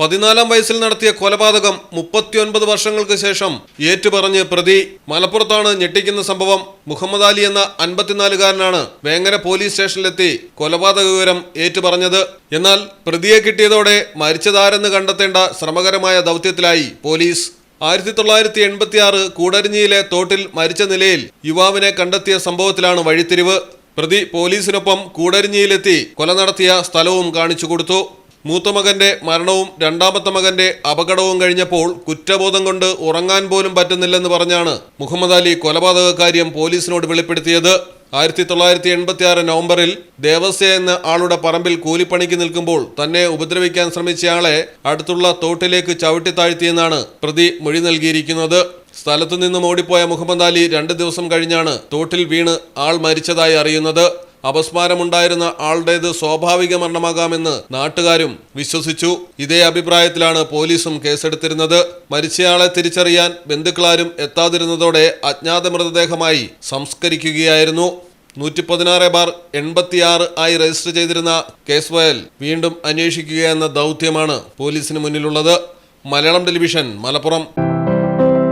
പതിനാലാം വയസ്സിൽ നടത്തിയ കൊലപാതകം മുപ്പത്തിയൊൻപത് വർഷങ്ങൾക്ക് ശേഷം ഏറ്റുപറഞ്ഞ് പ്രതി മലപ്പുറത്താണ് ഞെട്ടിക്കുന്ന സംഭവം. മുഹമ്മദ് അലി എന്ന അൻപത്തിനാലുകാരനാണ് വേങ്ങര പോലീസ് സ്റ്റേഷനിലെത്തി കൊലപാതക വിവരം ഏറ്റുപറഞ്ഞത്. എന്നാൽ പ്രതിയെ കിട്ടിയതോടെ മരിച്ചതാരെന്ന് കണ്ടെത്തേണ്ട ശ്രമകരമായ ദൗത്യത്തിലായി പോലീസ്. ആയിരത്തി തൊള്ളായിരത്തി എൺപത്തിയാറ് കൂടരിഞ്ഞിയിലെ തോട്ടിൽ മരിച്ച നിലയിൽ യുവാവിനെ കണ്ടെത്തിയ സംഭവത്തിലാണ് വഴിത്തിരിവ്. പ്രതി പോലീസിനൊപ്പം കൂടരിഞ്ഞിയിലെത്തി കൊല നടത്തിയ സ്ഥലവും കാണിച്ചു കൊടുത്തു. മൂത്ത മകന്റെ മരണവും രണ്ടാമത്തെ മകന്റെ അപകടവും കഴിഞ്ഞപ്പോൾ കുറ്റബോധം കൊണ്ട് ഉറങ്ങാൻ പോലും പറ്റുന്നില്ലെന്ന് പറഞ്ഞാണ് മുഹമ്മദ് അലി കൊലപാതക കാര്യം പോലീസിനോട് വെളിപ്പെടുത്തിയത്. ആയിരത്തി തൊള്ളായിരത്തി എൺപത്തി ആറ് നവംബറിൽ ദേവസ്യ എന്ന ആളുടെ പറമ്പിൽ കൂലിപ്പണിക്ക് നിൽക്കുമ്പോൾ തന്നെ ഉപദ്രവിക്കാൻ ശ്രമിച്ചയാളെ അടുത്തുള്ള തോട്ടിലേക്ക് ചവിട്ടി താഴ്ത്തിയെന്നാണ് പ്രതി മൊഴി നൽകിയിരിക്കുന്നത്. സ്ഥലത്തു നിന്നും ഓടിപ്പോയ മുഹമ്മദ് അലി രണ്ട് ദിവസം കഴിഞ്ഞാണ് തോട്ടിൽ വീണ് ആൾ മരിച്ചതായി അറിയുന്നത്. അപസ്മാരമുണ്ടായിരുന്ന ആളുടേത് സ്വാഭാവിക മരണമാകാമെന്ന് നാട്ടുകാരും വിശ്വസിച്ചു. ഇതേ അഭിപ്രായത്തിലാണ് പോലീസും കേസെടുത്തിരുന്നത്. മരിച്ചയാളെ തിരിച്ചറിയാൻ ബന്ധുക്കളാരും എത്താതിരുന്നതോടെ അജ്ഞാത മൃതദേഹമായി സംസ്കരിക്കുകയായിരുന്നു. നൂറ്റി പതിനാറ് ബാർ എൺപത്തിയാറ് ആയി രജിസ്റ്റർ ചെയ്തിരുന്ന കേസ് വയൽ വീണ്ടും അന്വേഷിക്കുക എന്ന ദൗത്യമാണ് പോലീസിന് മുന്നിലുള്ളത്. മലയാളം ടെലിവിഷൻ മലപ്പുറം.